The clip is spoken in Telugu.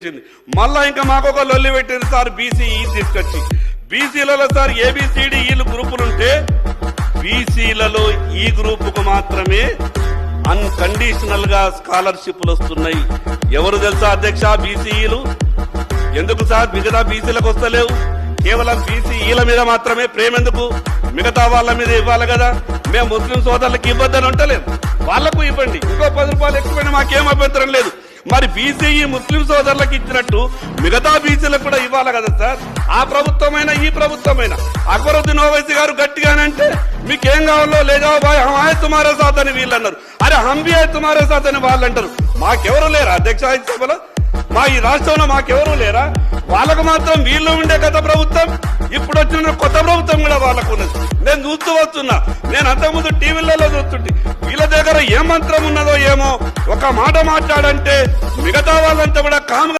వచ్చింది. మళ్ళా ఇంకా మాకు ఒక లొల్లి పెట్టింది సార్ బీసీ తీసుకొచ్చి బీసీలలో సార్ ఏబిసిడి ఈలు గ్రూపులుంటే బీసీలలో ఈ గ్రూపుకు మాత్రమే అన్కండిషనల్గా స్కాలర్షిప్లు వస్తున్నాయి ఎవరు తెలుసా అధ్యక్ష బీసీఈలు? ఎందుకు సార్ మిగతా బీసీలకు వస్తలేవు? కేవలం బీసీఈల మీద మాత్రమే ప్రేమ ఎందుకు మిగతా వాళ్ళ మీద ఇవ్వాలి కదా? మేము ముస్లిం సోదరులకు ఇవ్వద్దని ఉంటలేదు వాళ్ళకు ఇవ్వండి. ఇంకో పది రూపాయలు ఎక్కువైనా మాకేం అభ్యంతరం లేదు. మరి బీసీ ముస్లిం సోదరులకు ఇచ్చినట్టు మిగతా బీసీలకు కూడా ఇవ్వాలి కదా సార్? ఆ ప్రభుత్వమైన ఈ ప్రభుత్వమైన? అక్బరుద్దీన్ ఓవైసీ గారు గట్టిగానంటే మీకేం కావాలో లేదా బాయ్ హమాయ్ తుమారే సాత్ అని వీళ్ళు అన్నారు అరే హంబీ హై తుమారే సాత్ అని వాళ్ళు అంటారు మాకెవరు లేరా అధ్యక్ష సభలో? మా ఈ రాష్ట్రంలో మాకెవరూ లేరా? వాళ్ళకు మాత్రం వీళ్ళు ఉండే గత ప్రభుత్వం ఇప్పుడు వచ్చిన కొత్త ప్రభుత్వం కూడా వాళ్ళకు ఉన్నది. నేను చూస్తూ వస్తున్నా. నేను అంతకుముందు టీవీలలో చూస్తుంటే. వీళ్ళ దగ్గర ఏ మంత్రం ఉన్నదో ఏమో ఒక మాట మాట్లాడంటే మిగతా వాళ్ళంతా కూడా కామ్